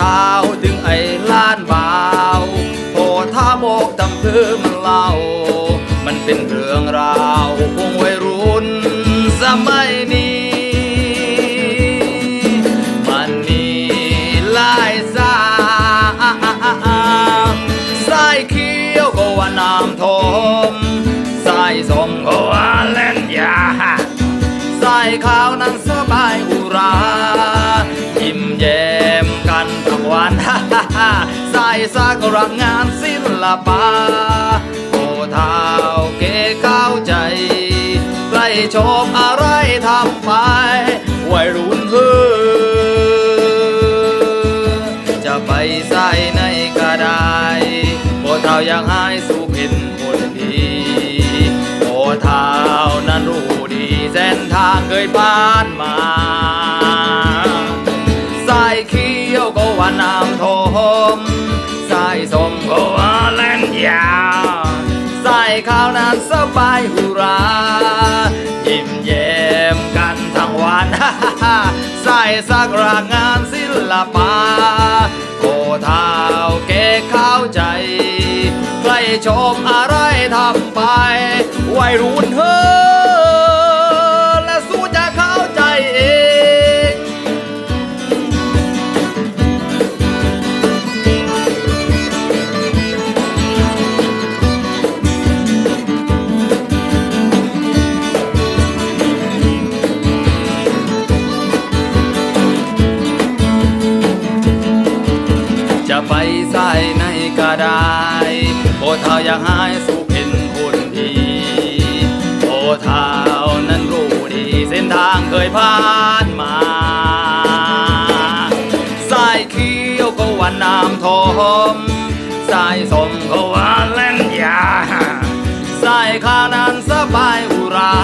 เท้าถึงไอ้ล้านบาวโพเท้าบอกตำคือมันเล่า มันเป็นเรื่องราวพวงวัยรุ่นสมัยนี้มันมีลายสาสายเขียวก็ว่าน้ำทมสายสมก็ว่าเล่นยาสายขาวนั้นส สายสากรักงานศิลปะโอ้เท้าเก๋เข้าใจใครชมอะไรทำไปวัยรุ่นเฮ้อจะไปใส่ในก็ไดโอ้เท้าอยากให้สู่เป็นคนดีโอ้เท้านั้นรู้ดีเส้นทางเคยผ่านมาสายเขียวก็ว่าน้ำทม สายส้มก็ว่าเล่นยาใสายขาวนั้นสบายหุรายิ้มแย้มกันทั้งวันใสายสักรากงานศิลปะโอ้เท้าเก๋เข้าใจ ใครชมอะไรทำไปวัยรุ่นเฮ้ ใส่ในก็ไดโอ้เท้าอยากให้สู่เป็นคนดีโอ้เท้านั้นรู้ดีเส้นทางเคยผ่านมาสายเขียวก็ว่าน้ำทมสายสมก็ว่าเล่นยาสายขานั้นสบายอุรา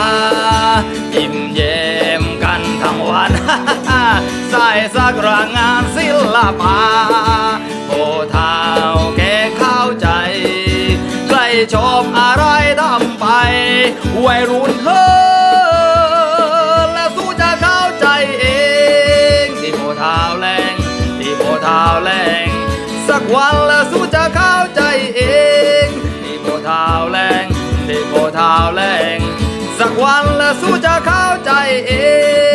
ยิ้มแย้มกันทั้งวันสายสักรางานศิลปะ วัยรุ่นเธอ และสู้จะเข้าใจเองที่โพเท้าแรงที่โพเท้าแรง สักวันและสู้จะเข้าใจเองที่โพเท้าแรงที่โพเท้าแรง สักวันและสู้จะเข้าใจเอง